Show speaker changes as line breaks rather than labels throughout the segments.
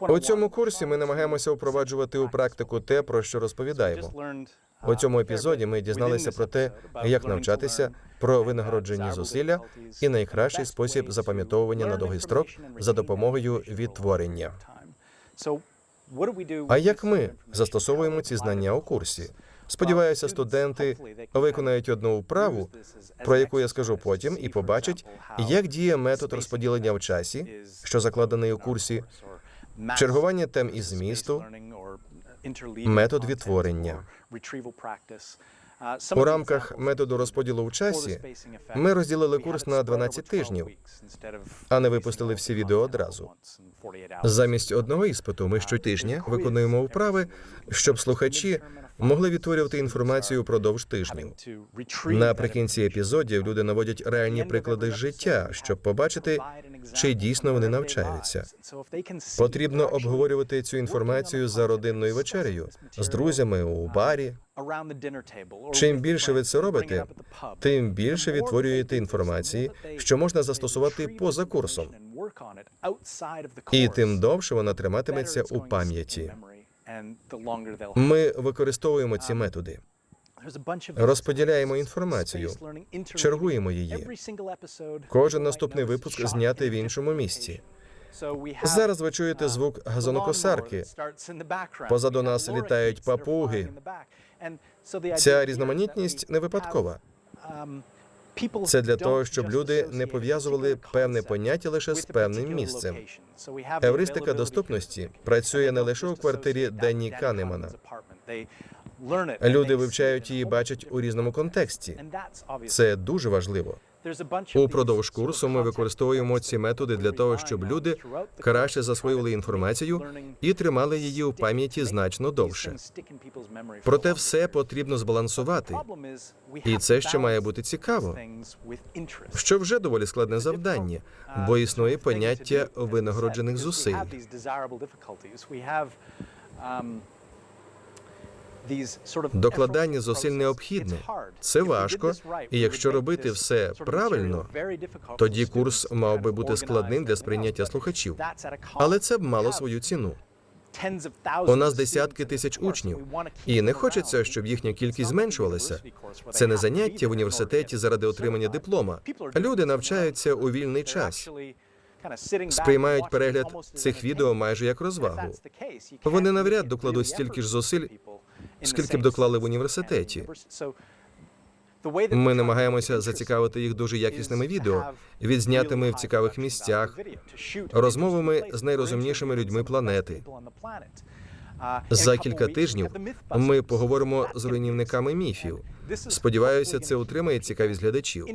У цьому курсі ми намагаємося впроваджувати у практику те, про що розповідаємо. У цьому епізоді ми дізналися про те, як навчатися, про винагороджені зусилля і найкращий спосіб запам'ятовування на довгий строк за допомогою відтворення. А як ми застосовуємо ці знання у курсі? Сподіваюся, студенти виконають одну вправу, про яку я скажу потім, і побачать, як діє метод розподілення в часі, що закладений у курсі, чергування тем і змісту, метод відтворення. У рамках методу розподілу в часі ми розділили курс на 12 тижнів, а не випустили всі відео одразу. Замість одного іспиту ми щотижня виконуємо вправи, щоб слухачі могли відтворювати інформацію впродовж тижнів. Наприкінці епізодів люди наводять реальні приклади життя, щоб побачити, чи дійсно вони навчаються. Потрібно обговорювати цю інформацію за родинною вечерею з друзями у барі. Чим більше ви це робите, тим більше відтворюєте інформації, що можна застосувати поза курсом, і тим довше вона триматиметься у пам'яті. Ми використовуємо ці методи, розподіляємо інформацію, чергуємо її. Кожен наступний випуск знятий в іншому місці. Зараз ви чуєте звук газонокосарки. Позаду нас літають папуги. Ця різноманітність не випадкова. Це для того, щоб люди не пов'язували певне поняття лише з певним місцем. Евристика доступності працює не лише у квартирі Денні Канемана. Люди вивчають її, бачать у різному контексті. Це дуже важливо. Упродовж курсу ми використовуємо ці методи для того, щоб люди краще засвоювали інформацію і тримали її у пам'яті значно довше. Проте все потрібно збалансувати, і це ще має бути цікаво, що вже доволі складне завдання, бо існує поняття винагороджених зусиль. Докладання зусиль необхідне. Це важко, і якщо робити все правильно, тоді курс мав би бути складним для сприйняття слухачів. Але це б мало свою ціну. У нас десятки тисяч учнів, і не хочеться, щоб їхня кількість зменшувалася. Це не заняття в університеті заради отримання диплома. Люди навчаються у вільний час. Сприймають перегляд цих відео майже як розвагу. Вони навряд докладуть стільки ж зусиль, скільки б доклали в університеті. Ми намагаємося зацікавити їх дуже якісними відео, відзнятими в цікавих місцях, розмовами з найрозумнішими людьми планети. За кілька тижнів ми поговоримо з руйнівниками міфів. Сподіваюся, це утримає цікавість глядачів.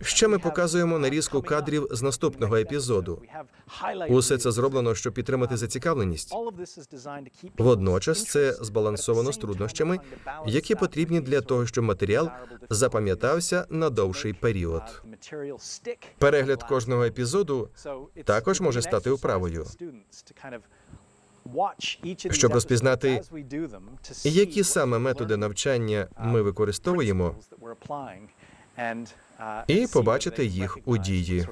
Ще ми показуємо нарізку кадрів з наступного епізоду. Усе це зроблено, щоб підтримати зацікавленість. Водночас це збалансовано з труднощами, які потрібні для того, щоб матеріал запам'ятався на довший період. Перегляд кожного епізоду також може стати управою.
Щоб розпізнати,
Які саме методи навчання ми використовуємо,
і побачити їх у
дії.
дії.